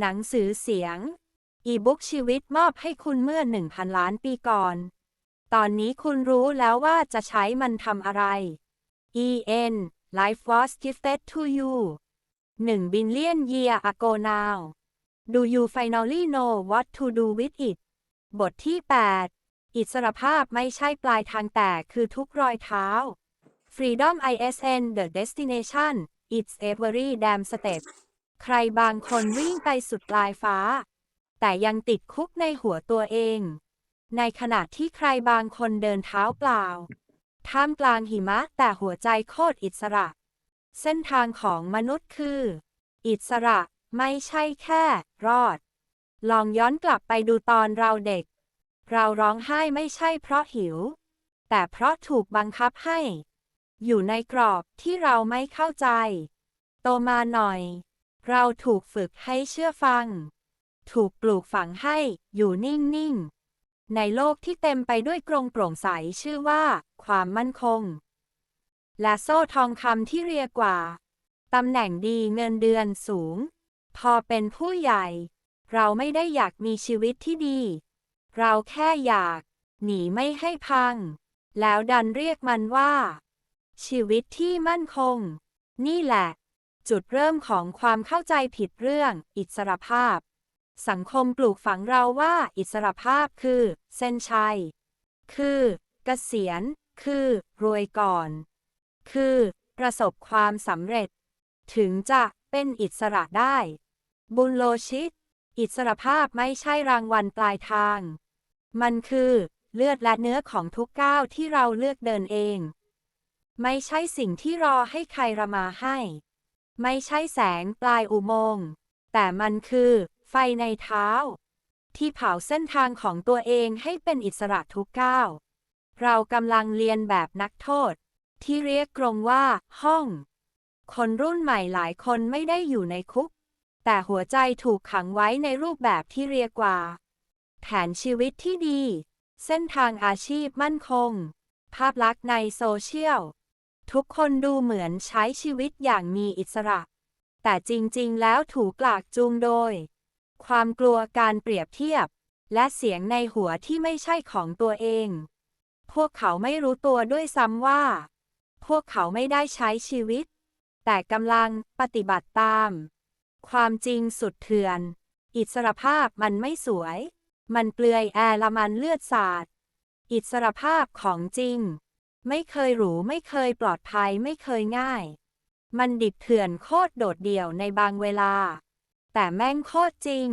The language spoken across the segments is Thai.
หนังสือเสียง อีบุ๊กชีวิตมอบให้คุณเมื่อ 1,000 ล้านปีก่อน ตอนนี้คุณรู้แล้วว่าจะใช้มันทำอะไร EN Life was gifted to you 1 billion year ago now Do you finally know what to do with it บทที่ 8 อิสรภาพไม่ใช่ปลายทางแต่คือทุกรอยเท้า Freedom ISN the destination it's every damn step ใครบางคนวิ่งไปสุดปลายฟ้า แต่ยังติดคุกในหัวตัวเอง ในขณะที่ใครบางคนเดินเท้าเปล่า ท่ามกลางหิมะแต่หัวใจโคตรอิสระ เส้นทางของมนุษย์คือ อิสระไม่ใช่แค่ รอด ลองย้อนกลับไปดูตอนเราเด็ก เราร้องไห้ไม่ใช่เพราะหิว แต่เพราะถูกบังคับให้ อยู่ในกรอบที่เราไม่เข้าใจ โตมาหน่อย เราถูกฝึกให้เชื่อฟัง ถูกปลูกฝังให้อยู่นิ่ง ๆ ในโลกที่เต็มไปด้วยกรงโปร่งใสชื่อว่า ความมั่นคง และโซ่ทองคำที่เรียกว่าตำแหน่งดีเงินเดือนสูง พอเป็นผู้ใหญ่ เราไม่ได้อยากมีชีวิตที่ดี เราแค่อยาก หนีไม่ให้พัง แล้วดันเรียกมันว่า ชีวิตที่มั่นคง นี่แหละ จุดเริ่มของความเข้าใจผิดเรื่อง อิสรภาพ สังคมปลูกฝังเราว่าอิสรภาพคือ เส้นชัย คือ เกษียณ คือ รวยก่อน คือ ประสบความสำเร็จ ถึงจะเป็นอิสระได้ บุญโลชิต อิสรภาพไม่ใช่รางวัลปลายทาง มันคือ เลือดและเนื้อของทุกก้าวที่เราเลือกเดินเอง ไม่ใช่สิ่งที่รอให้ใครระมาให้ ไม่ใช่แสงปลายอุโมงค์ แต่มันคือ ไฟในเท้า ที่เผาเส้นทางของตัวเองให้เป็นอิสระทุกก้าว เรากำลังเรียนแบบนักโทษ ที่เรียกกรงว่า ห้อง คนรุ่นใหม่หลายคนไม่ได้อยู่ในคุก แต่หัวใจถูกขังไว้ในรูปแบบที่เรียกว่า แผนชีวิตที่ดี เส้นทางอาชีพมั่นคง ภาพลักษณ์ในโซเชียล ทุกคนดูเหมือนใช้ชีวิตอย่างมีอิสระ แต่จริงๆ แล้วถูกกลากจูงโดย ความกลัวการเปรียบเทียบ และเสียงในหัวที่ไม่ใช่ของตัวเอง พวกเขาไม่รู้ตัวด้วยซ้ำว่า พวกเขาไม่ได้ใช้ชีวิต แต่กำลังปฏิบัติตาม ความจริงสุดเถื่อน อิสรภาพมันไม่สวย มันเปลือยแอร์ละมันเลือดสาด อิสรภาพของจริง ไม่เคยหรูไม่เคยปลอดภัยไม่เคยง่าย มันดิบเถื่อนโคตรโดดเดี่ยวในบางเวลา แต่แม่งโคตรจริง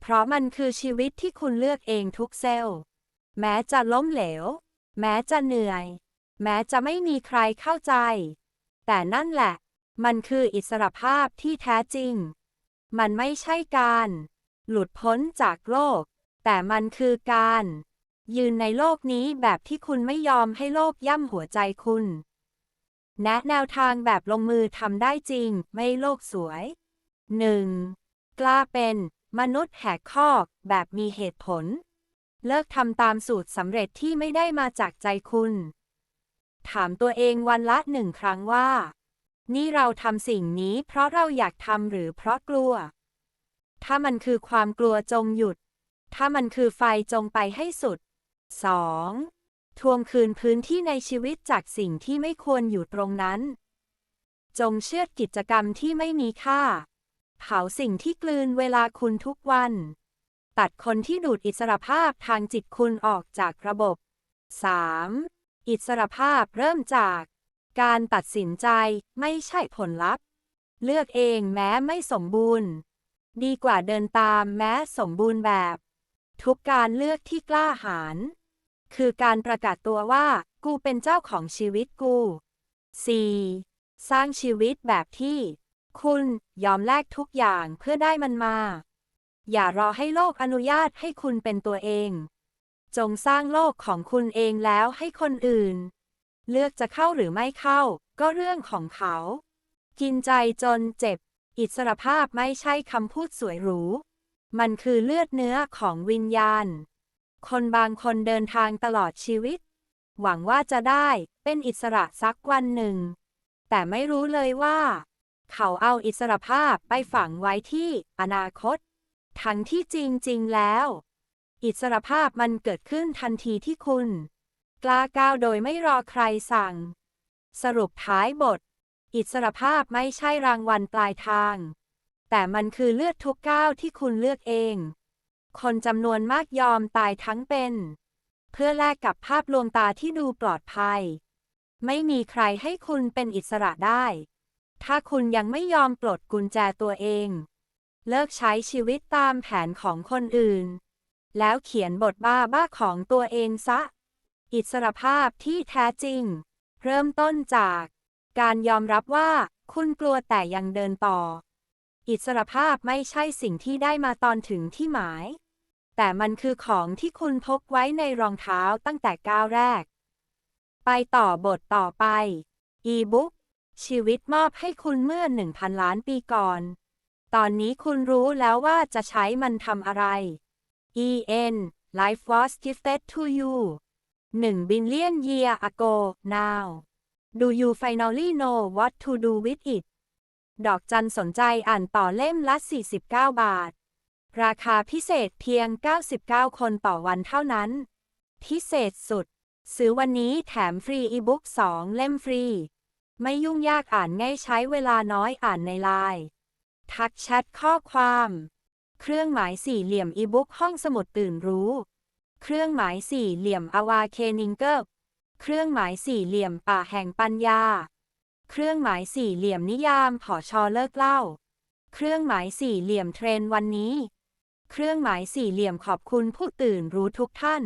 เพราะมันคือชีวิตที่คุณเลือกเองทุกเซลล์ แม้จะล้มเหลว แม้จะเหนื่อย แม้จะไม่มีใครเข้าใจ แต่นั่นแหละ มันคืออิสรภาพที่แท้จริง มันไม่ใช่การ หลุดพ้นจากโลก แต่มันคือการ ยืนในโลกนี้แบบที่คุณไม่ยอมให้โลกย่ำหัวใจคุณ แนะแนวทางแบบลงมือทำได้จริง ไม่โลกสวย 1. กล้าเป็น มนุษย์แหกคอก แบบมีเหตุผล เลิกทำตามสูตรสำเร็จที่ไม่ได้มาจากใจคุณ ถามตัวเองวันละหนึ่งครั้งว่า นี่เราทำสิ่งนี้เพราะเราอยากทำหรือเพราะกลัว ถ้ามันคือความกลัวจงหยุด ถ้ามันคือไฟจงไปให้สุด 2. ทวงคืนพื้นที่ในชีวิตจากสิ่งที่ไม่ควรอยู่ตรงนั้น จงเชื่อกิจกรรมที่ไม่มีค่า เผาสิ่งที่กลืนเวลาคุณทุกวัน ตัดคนที่ดูดอิสรภาพทางจิตคุณออกจากระบบ 3. อิสรภาพเริ่มจาก การตัดสินใจไม่ใช่ผลลัพธ์ เลือกเองแม้ไม่สมบูรณ์ ดีกว่าเดินตามแม้สมบูรณ์แบบ ทุกการเลือกที่กล้าหาญ คือการประกาศตัวว่า กูเป็นเจ้าของชีวิตกู 4. สร้างชีวิตแบบที่ คุณยอมแลกทุกอย่างเพื่อได้มันมา อย่ารอให้โลกอนุญาตให้คุณเป็นตัวเอง จงสร้างโลกของคุณเองแล้วให้คนอื่น เลือกจะเข้าหรือไม่เข้า ก็เรื่องของเขา กินใจจนเจ็บ อิสรภาพไม่ใช่คำพูดสวยหรู มันคือเลือดเนื้อของวิญญาณ คนบางคนเดินทางตลอดชีวิต หวังว่าจะได้เป็นอิสระสักวันหนึ่ง แต่ไม่รู้เลยว่า เขาเอาอิสรภาพไปฝังไว้ที่อนาคต ทั้งที่จริงๆแล้ว อิสรภาพมันเกิดขึ้นทันทีที่คุณ กล้าก้าวโดยไม่รอใครสั่ง สรุปท้ายบท อิสรภาพไม่ใช่รางวัลปลายทาง แต่มันคือเลือดทุกก้าวที่คุณเลือกเอง คนจำนวนมากยอมตายทั้งเป็น เพื่อแลกกับภาพลวงตาที่ดูปลอดภัย ไม่มีใครให้คุณเป็นอิสระได้ ถ้าคุณยังไม่ยอมปลดกุญแจตัวเอง เลิกใช้ชีวิตตามแผนของคนอื่น แล้วเขียนบทบ้าบ้าของตัวเองซะ อิสรภาพที่แท้จริง เริ่มต้นจาก การยอมรับว่าคุณกลัวแต่ยังเดินต่ออิสรภาพไม่ใช่สิ่งที่ได้มาตอนถึงที่หมาย แต่มันคือของที่คุณพกไว้ในรองเท้าตั้งแต่ก้าวแรก ไปต่อบทต่อไป อีบุ๊กชีวิตมอบให้คุณเมื่อ 1,000 ล้านปีก่อน ตอนนี้คุณรู้แล้วว่าจะใช้มันทำอะไร EN Life was gifted to you 1 billion year ago now Do you finally know what to do with it ดอกจันสนใจอ่านต่อเล่มละ 49 บาท ราคาพิเศษเพียง 99 คนต่อวันเท่านั้น พิเศษสุด ซื้อวันนี้แถมฟรีอีบุ๊ก2 เล่มฟรี ไม่ยุ่งยากอ่านง่ายใช้เวลาน้อยอ่านในไลน์ทักแชทข้อความ เครื่องหมายสี่เหลี่ยมอีบุ๊กห้องสมุดตื่นรู้ เครื่องหมายสี่เหลี่ยมอวาเคนิงเกิลเครื่องหมายสี่เหลี่ยมป่าแห่งปัญญา เครื่องหมายสี่เหลี่ยมนิยามผอชอเลิกเล่า เครื่องหมายสี่เหลี่ยมเทรนวันนี้ เครื่องหมายสี่เหลี่ยมขอบคุณผู้ตื่นรู้ทุกท่าน